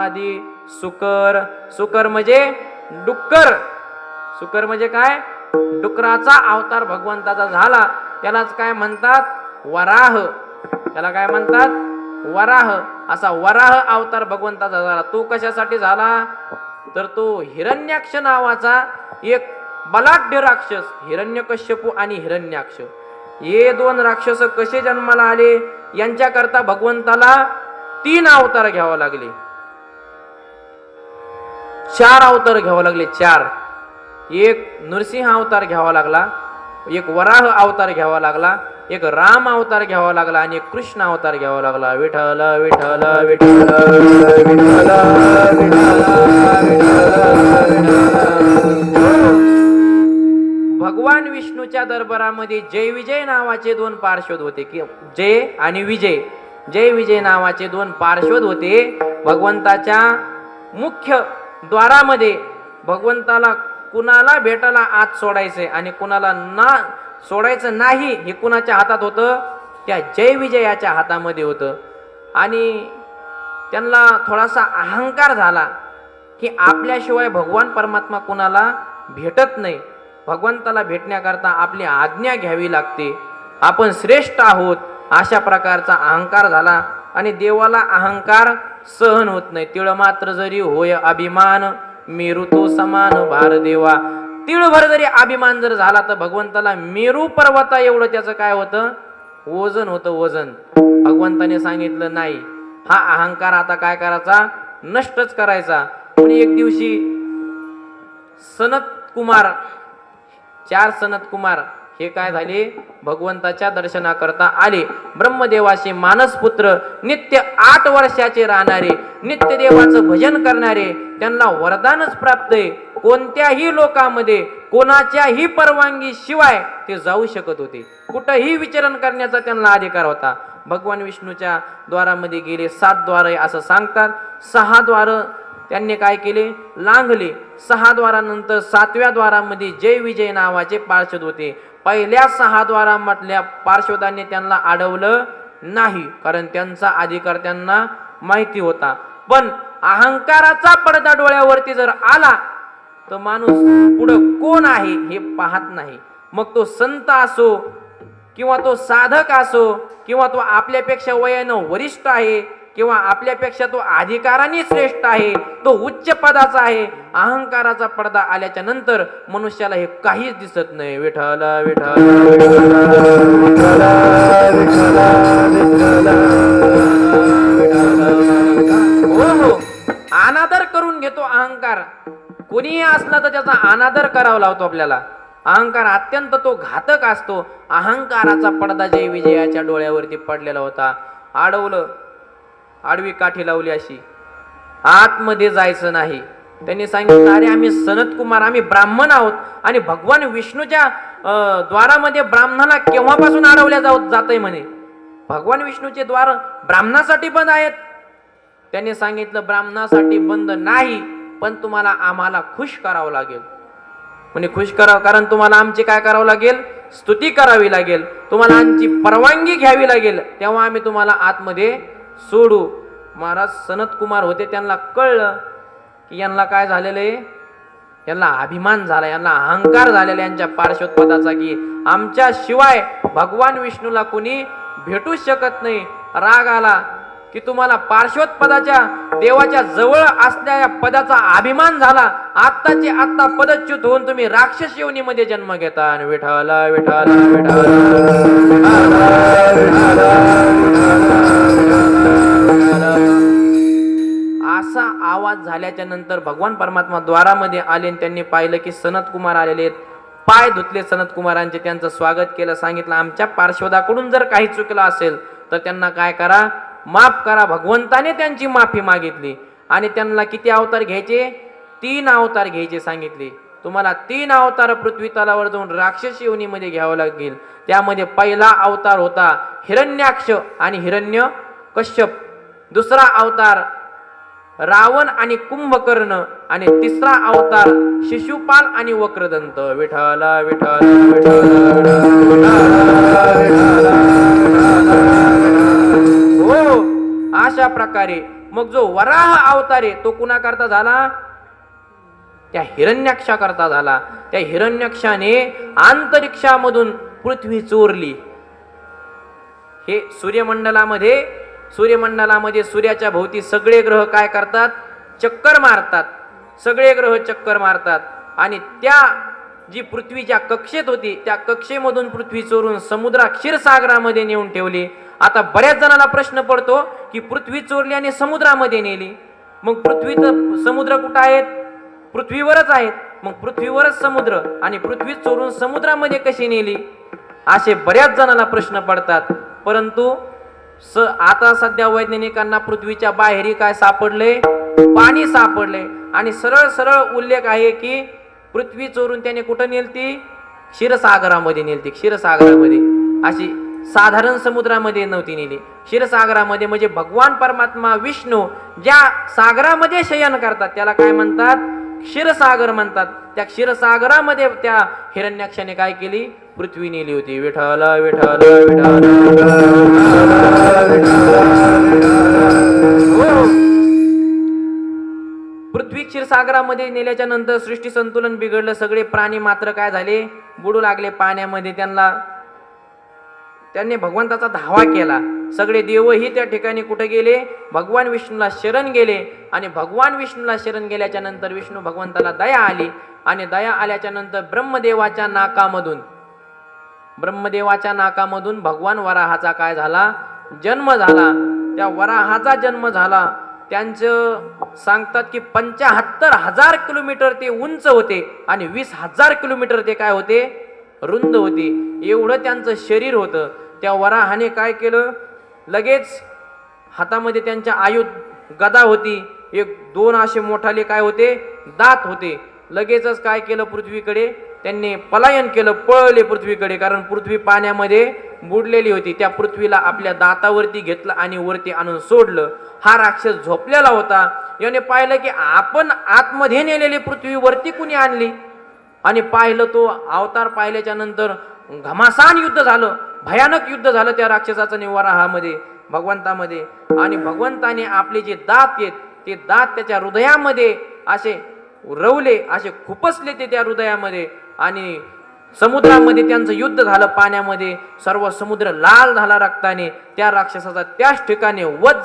आधी सुकर. सुकर म्हणजे डुक्कर. सुकर म्हणजे काय? डुकराचा अवतार भगवंताचा झाला. त्यालाच काय म्हणतात? वराह. त्याला काय म्हणतात? वराह. असा वराह अवतार भगवंताचा झाला. तो कशासाठी झाला? तर तो हिरण्याक्ष नावाचा एक बलाढ्य राक्षस हिरण्यकश्यपू आणि हिरण्याक्ष. हे दोन राक्षस कसे जन्माला आले? यांच्याकरता भगवंताला तीन अवतार घ्यावा लागले. चार अवतार घ्यावं लागले चार. एक नृसिंह अवतार घ्यावा लागला एक वराह अवतार घ्यावा लागला एक राम अवतार घ्यावा लागला आणि एक कृष्ण अवतार घ्यावा लागला. विठ्ठल विठ्ठल विठ्ठल विठ्ठल भगवान विष्णूच्या दरबारामध्ये जय विजय नावाचे दोन पार्श्वद होते. की जय आणि विजय. जय विजय नावाचे दोन पार्श्वद होते. भगवंताच्या मुख्य द्वारामध्ये भगवंताला कुणाला भेटायला आत सोडायचंय आणि कुणाला ना सोडायचं नाही हे कुणाच्या हातात होतं? त्या जय विजयाच्या हातामध्ये होतं. आणि त्यांना थोडासा अहंकार झाला की आपल्याशिवाय भगवान परमात्मा कुणाला भेटत नाही. भगवंताला भेटण्याकरता आपली आज्ञा घ्यावी लागते. आपण श्रेष्ठ आहोत अशा प्रकारचा अहंकार झाला आणि देवाला अहंकार सहन होत नाही. तिळ मात्र जरी होय अभिमान मेरू तो समान भार देवा. तिळभर जरी अभिमान जर झाला तर भगवंताला मेरू पर्वता एवढं त्याचं काय होतं? वजन होतं वजन. भगवंताने सांगितलं नाही हा अहंकार आता काय करायचा? नष्टच करायचा. पण एक दिवशी सनत कुमार चार सनत कुमार हे काय झाले? भगवंताच्या दर्शनाकरता आले. ब्रह्मदेवाचे मानसपुत्र नित्य आठ वर्षाचे राहणारे नित्यदेवाचं भजन करणारे त्यांना वरदानच प्राप्त आहे. कोणत्याही लोकांमध्ये कोणाच्याही परवानगी शिवाय ते जाऊ शकत होते. कुठंही विचरण करण्याचा त्यांना अधिकार होता. भगवान विष्णूच्या द्वारामध्ये गेले सात द्वार आहे असं सांगतात. सहा द्वार त्यांनी काय केले? लांघले. सहा द्वारानंतर सातव्या द्वारामध्ये जय विजय नावाचे पार्षद होते. पहिल्या सहा द्वारामधल्या पार्श्वदांनी त्यांना अडवलं नाही कारण त्यांचा अधिकार त्यांना माहिती होता. पण अहंकाराचा पडदा डोळ्यावरती जर आला तर माणूस पुढं कोण आहे हे पाहत नाही. मग तो संत असो किंवा तो साधक असो किंवा तो आपल्यापेक्षा वयानं वरिष्ठ आहे किंवा आपल्यापेक्षा तो अधिकाराने श्रेष्ठ आहे तो उच्च पदाचा आहे अहंकाराचा पडदा आल्याच्यानंतर मनुष्याला हे काहीच दिसत नाही. विठल विठल हो हो. अनादर करून घेतो अहंकार. कोणीही असला तर त्याचा अनादर करावा लावतो आपल्याला. अहंकार अत्यंत तो घातक असतो. अहंकाराचा पडदा जय विजयाच्या डोळ्यावरती पडलेला होता. अडवलं. आडवी काठी लावली अशी. आतमध्ये जायचं नाही. त्यांनी सांगितलं अरे आम्ही सनत कुमार आम्ही ब्राह्मण आहोत आणि भगवान विष्णूच्या द्वारामध्ये ब्राह्मणाला केव्हापासून अडवल्या जाऊ जात म्हणे. भगवान विष्णूचे द्वार ब्राह्मणासाठी बंद आहेत. त्यांनी सांगितलं ब्राह्मणासाठी बंद नाही पण तुम्हाला आम्हाला खुश करावं लागेल. म्हणजे खुश करावं? कारण तुम्हाला आमची काय करावं लागेल? स्तुती करावी लागेल. तुम्हाला आमची परवानगी घ्यावी लागेल. तेव्हा आम्ही तुम्हाला आतमध्ये सोडू. महाराज सनत कुमार होते त्यांना कळलं की यांना काय झालेलं आहे? यांना अभिमान झाला यांना अहंकार झालेला यांच्या पार्श्वत्पदाचा की आमच्या शिवाय भगवान विष्णूला कुणी भेटू शकत नाही. राग आला की तुम्हाला पार्श्वत्पदाच्या देवाच्या जवळ असलेल्या पदाचा अभिमान झाला. आत्ताचे आत्ता पदच्युत होऊन तुम्ही राक्षस योनीमध्ये जन्म घेता. आणि विठाला विठाला विठाला आवाज झाल्याच्यानंतर भगवान परमात्मा द्वारामध्ये आले आणि त्यांनी पाहिलं की सनत कुमार आलेले आहेत. पाय धुतले सनत कुमारांचे त्यांचं स्वागत केलं सांगितलं आमच्या पार्श्वदाकडून जर काही चुकलं असेल तर त्यांना काय करा? माफ करा भगवंताने त्यांची माफी मागितली आणि त्यांना किती अवतार घ्यायचे? तीन अवतार घ्यायचे सांगितले. तुम्हाला तीन अवतार पृथ्वी तलावर जाऊन राक्षस योनीमध्ये घ्यावं लागेल. त्यामध्ये पहिला अवतार होता हिरण्याक्ष आणि हिरण्य कश्यप. दुसरा अवतार रावण आणि कुंभकर्ण आणि तिसरा अवतार शिशुपाल आणि वक्रदंत. विठ्ठल विठ्ठल विठ्ठल हो अशा प्रकारे. मग जो वराह अवतार आहे तो कुणाकरता झाला? त्या हिरण्याक्षाकरता झाला. त्या हिरण्यक्षाने अंतरिक्षामधून पृथ्वी चोरली. हे सूर्यमंडलामध्ये सूर्यमंडलामध्ये सूर्याच्या भोवती सगळे ग्रह काय करतात? चक्कर मारतात. सगळे ग्रह चक्कर मारतात. आणि त्या जी पृथ्वी ज्या कक्षेत होती त्या कक्षेमधून पृथ्वी चोरून समुद्रा क्षीरसागरामध्ये नेऊन ठेवली. आता बऱ्याच जणांना प्रश्न पडतो की पृथ्वी चोरली आणि समुद्रामध्ये नेली. मग पृथ्वीचं समुद्र कुठं आहेत? पृथ्वीवरच आहेत. मग पृथ्वीवरच समुद्र आणि पृथ्वी चोरून समुद्रामध्ये कशी नेली? असे बऱ्याच जणांना प्रश्न पडतात. परंतु स आता सध्या वैज्ञानिकांना पृथ्वीच्या बाहेरी काय सापडले? पाणी सापडले. आणि सरळ सरळ उल्लेख आहे की पृथ्वी चोरून त्याने कुठं नेलती? क्षीरसागरामध्ये नेलती. क्षीरसागरामध्ये. अशी साधारण समुद्रामध्ये नव्हती नेली. क्षीरसागरामध्ये म्हणजे भगवान परमात्मा विष्णू ज्या सागरामध्ये शयन करतात त्याला काय म्हणतात? क्षीरसागर म्हणतात. त्या क्षीरसागरामध्ये त्या हिरण्याक्षाने काय केली? पृथ्वी नेली होती. विठल विठल विठल पृथ्वी क्षीरसागरामध्ये नेल्याच्या नंतर सृष्टी संतुलन बिघडलं. सगळे प्राणी मात्र काय झाले? बुडू लागले पाण्यामध्ये. त्यांना त्यांनी भगवंताचा धावा केला. सगळे देवही त्या ठिकाणी कुठे गेले? भगवान विष्णूला शरण गेले. आणि भगवान विष्णूला शरण गेल्याच्यानंतर विष्णू भगवंताला दया आली. आणि दया आल्याच्यानंतर ब्रह्मदेवाच्या नाकामधून ब्रह्मदेवाच्या नाकामधून भगवान वराहाचा काय झाला? जन्म झाला त्या वराहाचा जन्म झाला. त्यांचं सांगतात की पंचाहत्तर हजार किलोमीटर ते उंच होते आणि वीस हजार किलोमीटर ते काय होते? रुंद होते. एवढं त्यांचं शरीर होतं. त्या वराहाने काय केलं? लगेच हातामध्ये त्यांच्या आयुध गदा होती. एक दोन असे मोठाले काय होते? दात होते. लगेचच काय केलं पृथ्वीकडे? त्यांनी पलायन केलं पळले पृथ्वीकडे. कारण पृथ्वी पाण्यामध्ये बुडलेली होती. त्या पृथ्वीला आपल्या दातावरती घेतलं आणि वरती आणून सोडलं. हा राक्षस झोपलेला होता. याने पाहिलं की आपण आतमध्ये नेलेली पृथ्वी वरती कुणी आणली? आणि पाहिलं तो अवतार पाहिल्याच्या नंतर घमासान युद्ध झालं. भयानक युद्ध झालं त्या राक्षसाचं निवाराहामध्ये भगवंतामध्ये. आणि भगवंताने आपले जे दात आहेत ते दात त्याच्या हृदयामध्ये असे रवले असे खुपसले ते त्या हृदयामध्ये. आणि समुद्रामध्ये त्यांचं युद्ध झालं पाण्यामध्ये सर्व समुद्र लाल झाला रक्ताने. त्या राक्षसाचा त्याच ठिकाणी वध